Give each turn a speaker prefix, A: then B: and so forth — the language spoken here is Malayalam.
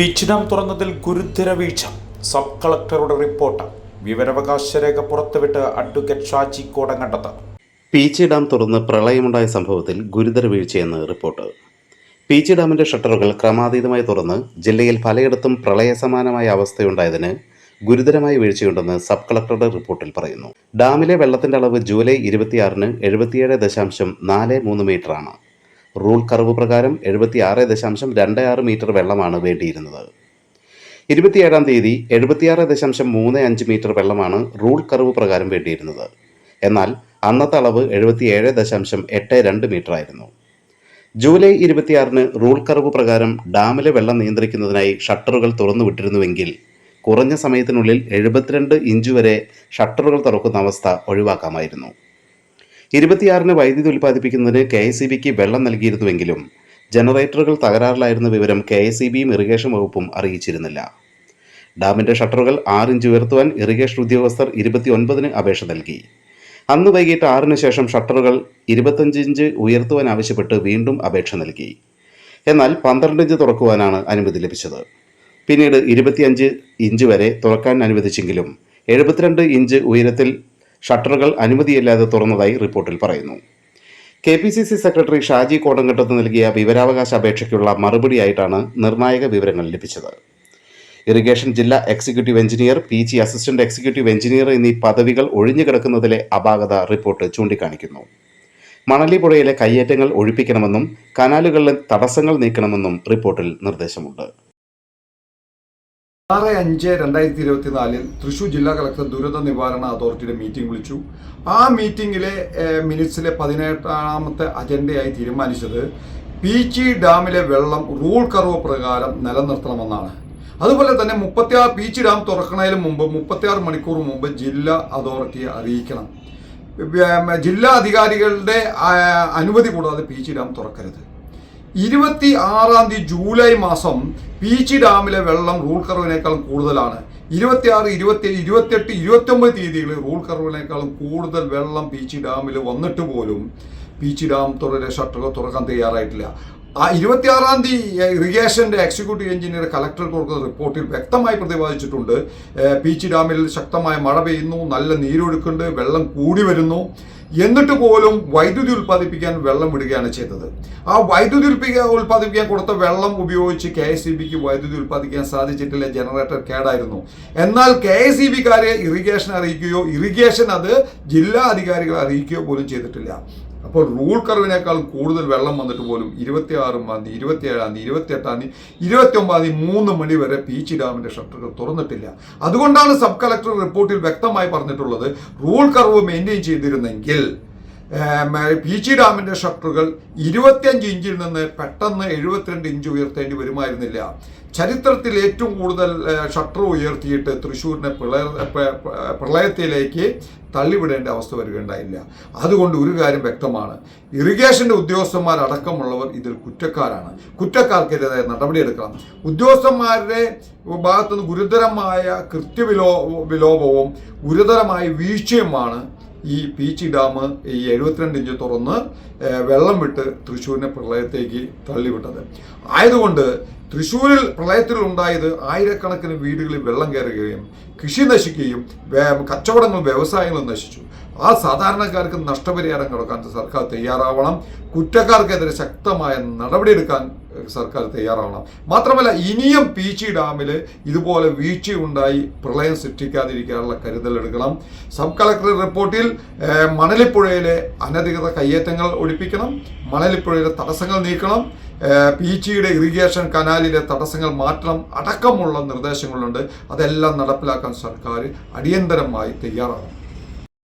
A: ബീച്ച് ഡാം തുറന്നതിൽ ഗുരുതര വീഴ്ച. സബ് കളക്ടറുടെ റിപ്പോർട്ട്. വിവരാവകാശ രേഖ പുറത്തുവിട്ട് അഡ്വക്കേറ്റ് ഷാജി കോടങ്ങണ്ടത്ത്
B: പീച്ചി ഡാം തുറന്ന് പ്രളയമുണ്ടായ സംഭവത്തിൽ ഗുരുതര വീഴ്ചയെന്ന് റിപ്പോർട്ട്. പീച്ചി ഡാമിന്റെ ഷട്ടറുകൾ ക്രമാതീതമായി തുറന്ന് ജില്ലയിൽ പലയിടത്തും പ്രളയസമാനമായ അവസ്ഥയുണ്ടായതിന് ഗുരുതരമായ വീഴ്ചയുണ്ടെന്ന് സബ് കളക്ടറുടെ റിപ്പോർട്ടിൽ പറയുന്നു. ഡാമിലെ വെള്ളത്തിന്റെ അളവ് ജൂലൈ ഇരുപത്തിയാറിന് എഴുപത്തിയേഴ് ദശാംശം നാല് മൂന്ന് മീറ്ററാണ്. റൂൾ കർവ് പ്രകാരം എഴുപത്തി ആറ് ദശാംശം രണ്ട് ആറ് മീറ്റർ വെള്ളമാണ് വേണ്ടിയിരുന്നത്. ഇരുപത്തിയേഴാം തീയതി എഴുപത്തിയാറ് ദശാംശം മൂന്ന് അഞ്ച് മീറ്റർ വെള്ളമാണ് റൂൾ കർവ് പ്രകാരം വേണ്ടിയിരുന്നത്. എന്നാൽ അന്നത്തെ അളവ് എഴുപത്തിയേഴ് ദശാംശം എട്ട് രണ്ട് മീറ്റർ ആയിരുന്നു ജൂലൈ ഇരുപത്തിയാറിന് റൂൾ കർവ് പ്രകാരം ഡാമിലെ വെള്ളം നിയന്ത്രിക്കുന്നതിനായി ഷട്ടറുകൾ തുറന്നു വിട്ടിരുന്നുവെങ്കിൽ കുറഞ്ഞ സമയത്തിനുള്ളിൽ എഴുപത്തിരണ്ട് ഇഞ്ച് വരെ ഷട്ടറുകൾ തുറക്കുന്ന അവസ്ഥ ഒഴിവാക്കാമായിരുന്നു. ഇരുപത്തിയാറിന് വൈദ്യുതി ഉൽപ്പാദിപ്പിക്കുന്നതിന് കെ എസ് ബിക്ക് വെള്ളം നൽകിയിരുന്നുവെങ്കിലും ജനറേറ്ററുകൾ തകരാറിലായിരുന്ന വിവരം കെ എസ് ബിയും ഇറിഗേഷൻ വകുപ്പും അറിയിച്ചിരുന്നില്ല. ഡാമിന്റെ ഷട്ടറുകൾ ആറിഞ്ച് ഉയർത്തുവാൻ ഇറിഗേഷൻ ഉദ്യോഗസ്ഥർ ഇരുപത്തിയൊൻപതിന് അപേക്ഷ നൽകി. അന്ന് വൈകിട്ട് ആറിന് ശേഷം ഷട്ടറുകൾ ഇരുപത്തഞ്ച് ഇഞ്ച് ഉയർത്തുവാൻ ആവശ്യപ്പെട്ട് വീണ്ടും അപേക്ഷ നൽകി. എന്നാൽ പന്ത്രണ്ട് ഇഞ്ച് തുറക്കുവാനാണ് അനുമതി ലഭിച്ചത്. പിന്നീട് ഇരുപത്തിയഞ്ച് ഇഞ്ച് വരെ തുറക്കാൻ അനുവദിച്ചെങ്കിലും എഴുപത്തിരണ്ട് ഇഞ്ച് ഉയരത്തിൽ ഷട്ടറുകൾ അനുമതിയില്ലാതെ തുറന്നതായി റിപ്പോർട്ടിൽ പറയുന്നു. K P C C secretary Shaji Kodangattath നൽകിയ വിവരാവകാശ അപേക്ഷയ്ക്കുള്ള മറുപടിയായിട്ടാണ് നിർണായക വിവരങ്ങൾ ലഭിച്ചത്. ഇറിഗേഷൻ ജില്ലാ executive engineer P G assistant executive engineer എന്നീ പദവികൾ ഒഴിഞ്ഞുകിടക്കുന്നതിലെ അപാകത റിപ്പോർട്ട് ചൂണ്ടിക്കാണിക്കുന്നു. മണലി പുഴയിലെ കയ്യേറ്റങ്ങൾ ഒഴിപ്പിക്കണമെന്നും കനാലുകളിലെ തടസ്സങ്ങൾ നീക്കണമെന്നും റിപ്പോർട്ടിൽ നിർദ്ദേശമുണ്ട്.
C: ആറ് അഞ്ച് രണ്ടായിരത്തി ഇരുപത്തിനാലിൽ തൃശൂർ ജില്ലാ കളക്ടർ ദുരന്ത നിവാരണ അതോറിറ്റിയുടെ മീറ്റിംഗ് വിളിച്ചു. ആ മീറ്റിംഗിലെ മിനിറ്റ്സിലെ പതിനെട്ടാമത്തെ അജണ്ടയായി തീരുമാനിച്ചത് പീച്ചി ഡാമിലെ വെള്ളം റൂൾ കർവ് പ്രകാരം നിലനിർത്തണമെന്നാണ്. അതുപോലെ തന്നെ മുപ്പത്തിയാറ് പീച്ചി ഡാം തുറക്കുന്നതിന് മുമ്പ് മുപ്പത്തിയാറ് മണിക്കൂർ മുമ്പ് ജില്ലാ അതോറിറ്റിയെ അറിയിക്കണം. ജില്ലാ അധികാരികളുടെ അനുമതി കൂടാതെ പീച്ചി ഡാം തുറക്കരുത്. ഇരുപത്തി ആറാം തീയതി ജൂലൈ മാസം പീച്ചി ഡാമിലെ വെള്ളം റൂൾ കർവിനേക്കാളും കൂടുതലാണ്. ഇരുപത്തിയാറ് ഇരുപത്തി ഇരുപത്തിയെട്ട് ഇരുപത്തൊമ്പത് തീയതികളിൽ റൂൾ കർവിനേക്കാളും കൂടുതൽ വെള്ളം പീച്ചി ഡാമിൽ വന്നിട്ട് പോലും പീച്ചി ഡാം തുറയുടെ ഷട്ടറുകൾ തുറക്കാൻ തയ്യാറായിട്ടില്ല. ആ ഇരുപത്തിയാറാം തീയതി ഇറിഗേഷന്റെ എക്സിക്യൂട്ടീവ് എഞ്ചിനീയർ കളക്ടർ കൊടുക്കുന്ന റിപ്പോർട്ടിൽ വ്യക്തമായി പ്രതിപാദിച്ചിട്ടുണ്ട്. പീച്ചി ഡാമിൽ ശക്തമായ മഴ പെയ്യുന്നു നല്ല നീരൊഴുക്കുണ്ട് വെള്ളം കൂടി വരുന്നു. എന്നിട്ട് പോലും വൈദ്യുതി ഉൽപ്പാദിപ്പിക്കാൻ വെള്ളം വിടുകയാണ് ചെയ്തത്. ആ വൈദ്യുതി ഉൽപ്പാദിപ്പിക്കാൻ കൊടുത്ത വെള്ളം ഉപയോഗിച്ച് കെ എസ് ഇ ബിക്ക് വൈദ്യുതി ഉൽപ്പാദിപ്പിക്കാൻ സാധിച്ചിട്ടില്ല ജനറേറ്റർ കേടായിരുന്നു. എന്നാൽ കെ എസ് ഇ ബിക്കാരെ ഇറിഗേഷൻ അറിയിക്കുകയോ ഇറിഗേഷൻ അത് ജില്ലാ അധികാരികളെ അറിയിക്കുകയോ പോലും ചെയ്തിട്ടില്ല. അപ്പോൾ റൂൾ കർവിനേക്കാൾ കൂടുതൽ വെള്ളം വന്നിട്ട് പോലും ഇരുപത്തി ആറാം തീയതി ഇരുപത്തി ഏഴാം തീയതി ഇരുപത്തി എട്ടാം തീയതി ഇരുപത്തി ഒമ്പതാം തീയതി മൂന്ന് മണി വരെ പീച്ചി ഡാമിന്റെ ഷട്ടറുകൾ തുറന്നിട്ടില്ല. അതുകൊണ്ടാണ് സബ് കളക്ടർ റിപ്പോർട്ടിൽ വ്യക്തമായി പറഞ്ഞിട്ടുള്ളത് റൂൾ കർവ് മെയിന്റെയിൻ ചെയ്തിരുന്നെങ്കിൽ ഏം, ജി. ഡാമിന്റെ ഷട്ടറുകൾ ഇരുപത്തിയഞ്ച് ഇഞ്ചിൽ നിന്ന് പെട്ടെന്ന് എഴുപത്തിരണ്ട് ഇഞ്ച് ഉയർത്തേണ്ടി വരുമായിരുന്നില്ല. ചരിത്രത്തിൽ ഏറ്റവും കൂടുതൽ ഷട്ടർ ഉയർത്തിയിട്ട് തൃശ്ശൂരിനെ പ്രളയ പ്ര- പ്ര- പ്രളയത്തിലേക്ക് തള്ളിവിടേണ്ട അവസ്ഥ വരികയുണ്ടായില്ല. അതുകൊണ്ട് ഒരു കാര്യം വ്യക്തമാണ്. ഇറിഗേഷന്റെ ഉദ്യോഗസ്ഥന്മാരടക്കമുള്ളവർ ഇതിൽ കുറ്റക്കാരാണ്. കുറ്റക്കാർക്കെതിരായ നടപടിയെടുക്കണം. ഉദ്യോഗസ്ഥന്മാരുടെ ഭാഗത്തുനിന്ന് ഗുരുതരമായ കൃത്യവിലോ വിലോപവും ഗുരുതരമായ വീഴ്ചയുമാണ് ഈ പീച്ചി ഡാം ഈ എഴുപത്തിരണ്ട് ഇഞ്ച് തുറന്ന് വെള്ളം വിട്ട് തൃശ്ശൂരിനെ പ്രളയത്തേക്ക് തള്ളിവിട്ടത്. ആയതുകൊണ്ട് തൃശ്ശൂരിൽ പ്രളയത്തിൽ ഉണ്ടായത് ആയിരക്കണക്കിന് വീടുകളിൽ വെള്ളം കയറുകയും കൃഷി നശിക്കുകയും കച്ചവടങ്ങൾ വ്യവസായങ്ങൾ നശിച്ചു. ആ സാധാരണക്കാർക്ക് നഷ്ടപരിഹാരം കൊടുക്കാൻ സർക്കാർ തയ്യാറാവണം. കുറ്റക്കാർക്കെതിരെ ശക്തമായ നടപടിയെടുക്കാൻ സർക്കാർ തയ്യാറാവണം. മാത്രമല്ല ഇനിയും പീച്ചി ഡാമിൽ ഇതുപോലെ വീഴ്ചയുണ്ടായി പ്രളയം സൃഷ്ടിക്കാതിരിക്കാനുള്ള കരുതലെടുക്കണം സബ് കളക്ടർ റിപ്പോർട്ടിൽ മണലിപ്പുഴയിലെ അനധികൃത കയ്യേറ്റങ്ങൾ ഒഴിപ്പിക്കണം മണലിപ്പുഴയിലെ തടസ്സങ്ങൾ നീക്കണം. പീച്ചിയുടെ ഇറിഗേഷൻ കനാലിലെ തടസ്സങ്ങൾ മാറ്റണം അടക്കമുള്ള നിർദ്ദേശങ്ങളുണ്ട്. അതെല്ലാം നടപ്പിലാക്കാൻ സർക്കാർ അടിയന്തരമായി തയ്യാറാകണം